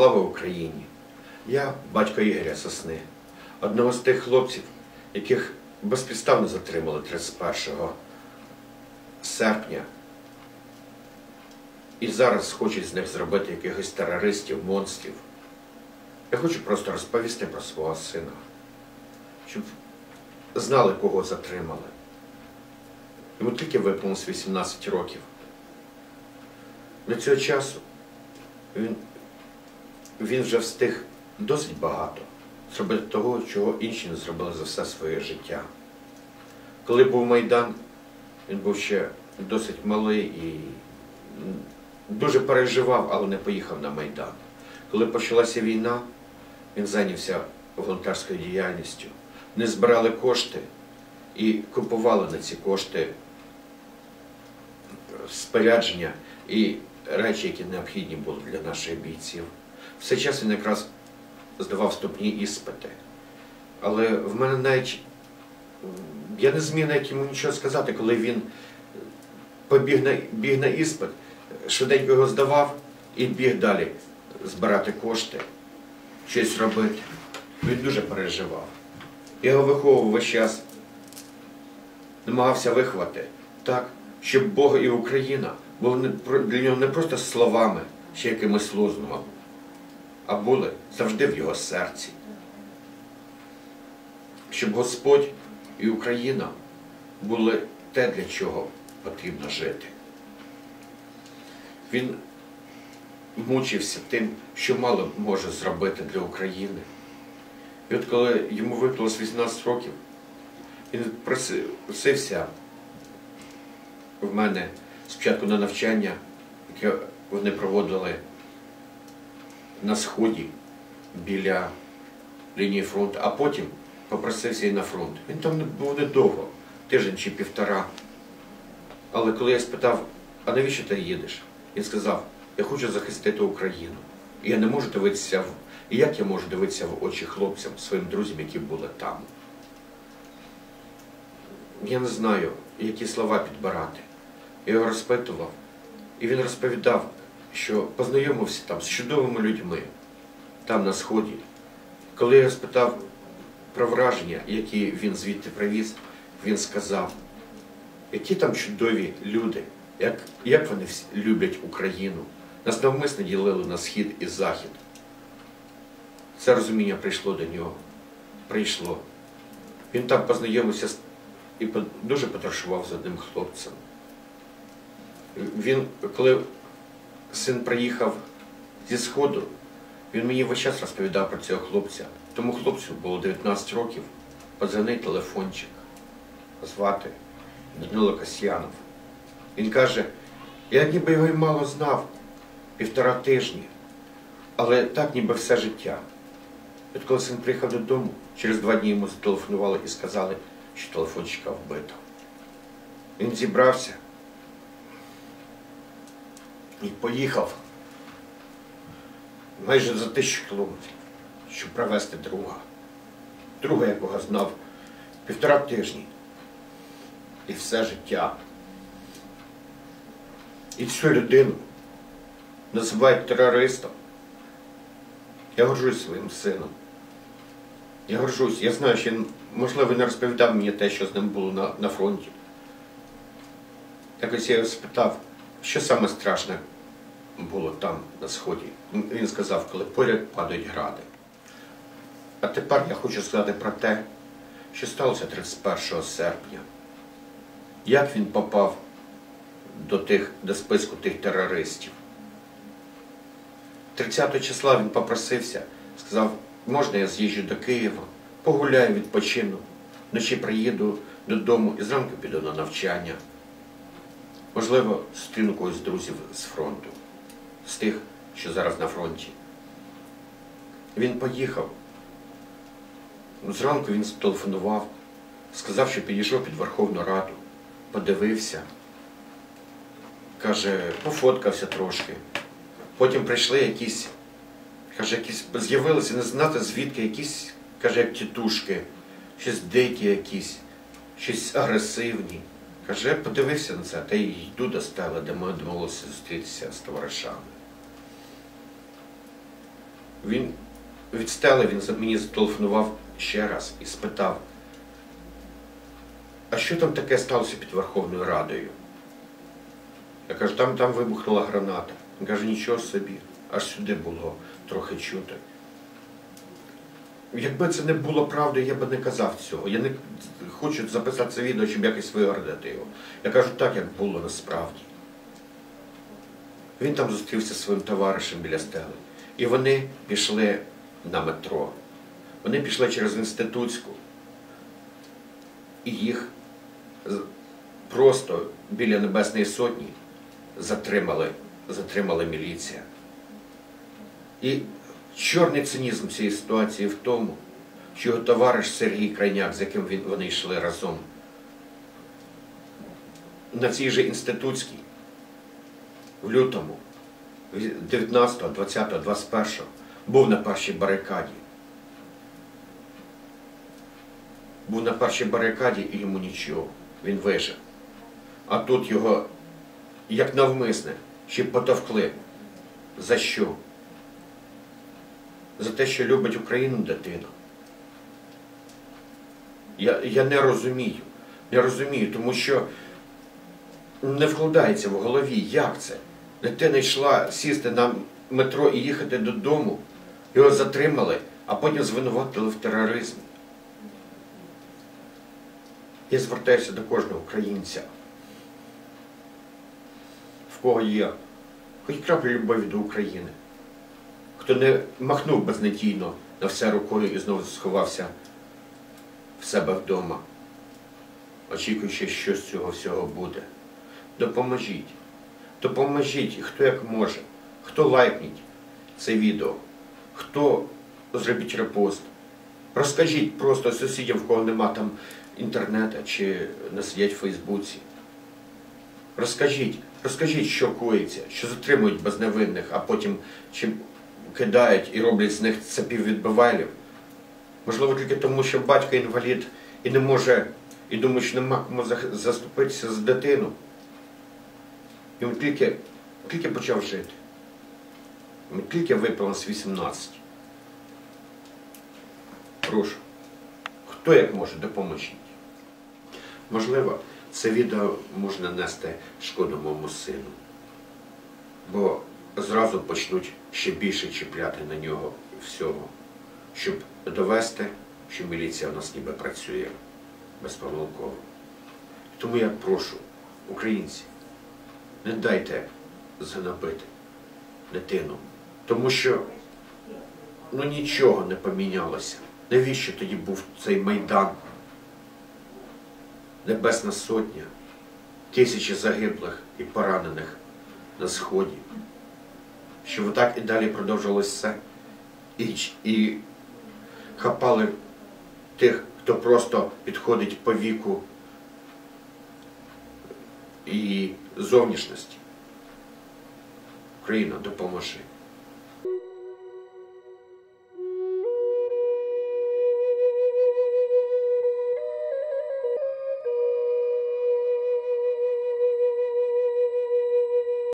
Слава Україні! Я батько Ігоря Сосни, одного з тих хлопців, яких безпідставно затримали 31 серпня. І зараз хочуть з них зробити якихось терористів, монстрів. Я хочу просто розповісти про свого сина, щоб знали, кого затримали. Йому тільки виповнилось 18 років. До цього часу він, він вже встиг досить багато зробити того, чого інші не зробили за все своє життя. Коли був Майдан, він був ще досить малий і дуже переживав, але не поїхав на Майдан. Коли почалася війна, він зайнявся волонтерською діяльністю. Не збирали кошти і купували на ці кошти спорядження і речі, які необхідні були для наших бійців. В цей час він якраз здавав вступні іспити. Але в мене навіть я не зміг навіть йому нічого сказати, коли він побіг на, біг на іспит, швиденько його здавав і біг далі збирати кошти, щось робити. Він дуже переживав. Я його виховував весь час, намагався виховати так, щоб Бог і Україна були для нього не просто словами чи якимось лозунгом, а були завжди в його серці. Щоб Господь і Україна були те, для чого потрібно жити. Він мучився тим, що мало може зробити для України. І от коли йому виповнилось 18 років, він просився в мене спочатку на навчання, яке вони проводили на сході біля лінії фронту, а потім попросився і на фронт. Він там не був недовго, тиждень чи півтора. Але коли я спитав, а навіщо ти їдеш? Він сказав, я хочу захистити Україну. І я не можу дивитися в. І як я можу дивитися в очі хлопцям, своїм друзям, які були там? Я не знаю, які слова підбирати. Я його розпитував, і він розповідав, що познайомився там з чудовими людьми, там на сході. Коли я спитав про враження, які він звідти привіз, він сказав, які там чудові люди, як, як вони всі люблять Україну. Нас навмисно ділили на схід і захід. Це розуміння прийшло до нього. Прийшло. Він там познайомився і дуже потаршував з одним хлопцем. Він, коли син приїхав зі Сходу, він мені весь час розповідав про цього хлопця. Тому хлопцю було 19 років, подзвонив телефончик, звати Данило Касьянов. Він каже, я ніби його й мало знав, півтора тижні, але так ніби все життя. От коли син приїхав додому, через два дні йому зателефонували і сказали, що телефончика вбито. Він зібрався і поїхав майже за тисячу кілометрів, щоб привезти друга. Друга, якого знав півтора тижні. І все життя. І цю людину називають терористом. Я горжусь своїм сином. Я горжусь. Я знаю, що він, можливо, не розповідав мені те, що з ним було на, на фронті. Якось я його спитав, що саме страшне було там, на сході. Він сказав, коли поряд падають гради. А тепер я хочу сказати про те, що сталося 31 серпня. Як він попав до, тих, до списку тих терористів. 30 числа він попросився, сказав, можна я з'їжджу до Києва, погуляю, відпочину, вночі приїду додому і зранку піду на навчання. Можливо, зустріну когось з друзів з фронту, з тих, що зараз на фронті. Він поїхав. Зранку він зателефонував, сказав, що підійшов під Верховну Раду, подивився, каже, пофоткався трошки. Потім прийшли якісь, каже, якісь з'явилися, не знати звідки, якісь, каже, як тітушки, щось дикі якісь, щось агресивні. Каже, подивився на це, та й йду до стели, де ми домовилися зустрітися з товаришами. Він від стели він мені зателефонував ще раз і спитав, а що там таке сталося під Верховною Радою? Я кажу, там, там вибухнула граната. Він каже, нічого собі, аж сюди було трохи чути. Якби це не було правдою, я би не казав цього. Я не хочу записати це відео, щоб якось вигородити його. Я кажу так, як було насправді. Він там зустрівся зі своїм товаришем біля стели. І вони пішли на метро. Вони пішли через інститутську. І їх просто біля Небесної Сотні затримали, затримала міліція. І чорний цинізм цієї ситуації в тому, що його товариш Сергій Крайняк, з яким вони йшли разом, на цій же інститутській, в лютому, 19, 20, 21 був на першій барикаді. Був на першій барикаді і йому нічого. Він вижив. А тут його, як навмисне, ще потовкли. За що? За те, що любить Україну дитина. Я, я не розумію. Я розумію, тому що не вкладається в голові, як це. Дитина йшла сісти на метро і їхати додому, його затримали, а потім звинуватили в тероризмі. Я звертаюся до кожного українця, в кого є хоч крапля любові до України, хто не махнув безнадійно на все рукою і знову сховався в себе вдома, очікуючи, що з цього всього буде. Допоможіть. Допоможіть, хто як може, хто лайкніть це відео, хто зробіть репост. Розкажіть просто сусідям, в кого нема там інтернету чи не сидять в Фейсбуці. Розкажіть, розкажіть, що коїться, що затримують безневинних, а потім чи кидають і роблять з них цепів відбивайлів. Можливо, тільки тому, що батько інвалід і не може, і думає, що нема кому заступитися за дитину. Він тільки, тільки почав жити. Йому тільки виповнилось 18. Прошу. Хто як може, допоможіть. Можливо, це відео може нанести шкоду моєму сину. Бо зразу почнуть ще більше чіпляти на нього всього, щоб довести, що міліція у нас ніби працює безпомилково. Тому я прошу, українці, не дайте занабити дитину. Тому що ну нічого не помінялося. Навіщо тоді був цей майдан? Небесна сотня, тисячі загиблих і поранених на сході. Щоб так і далі продовжувалося. І, і хапали тих, хто просто підходить по віку і зовнішності. Україна, допоможи.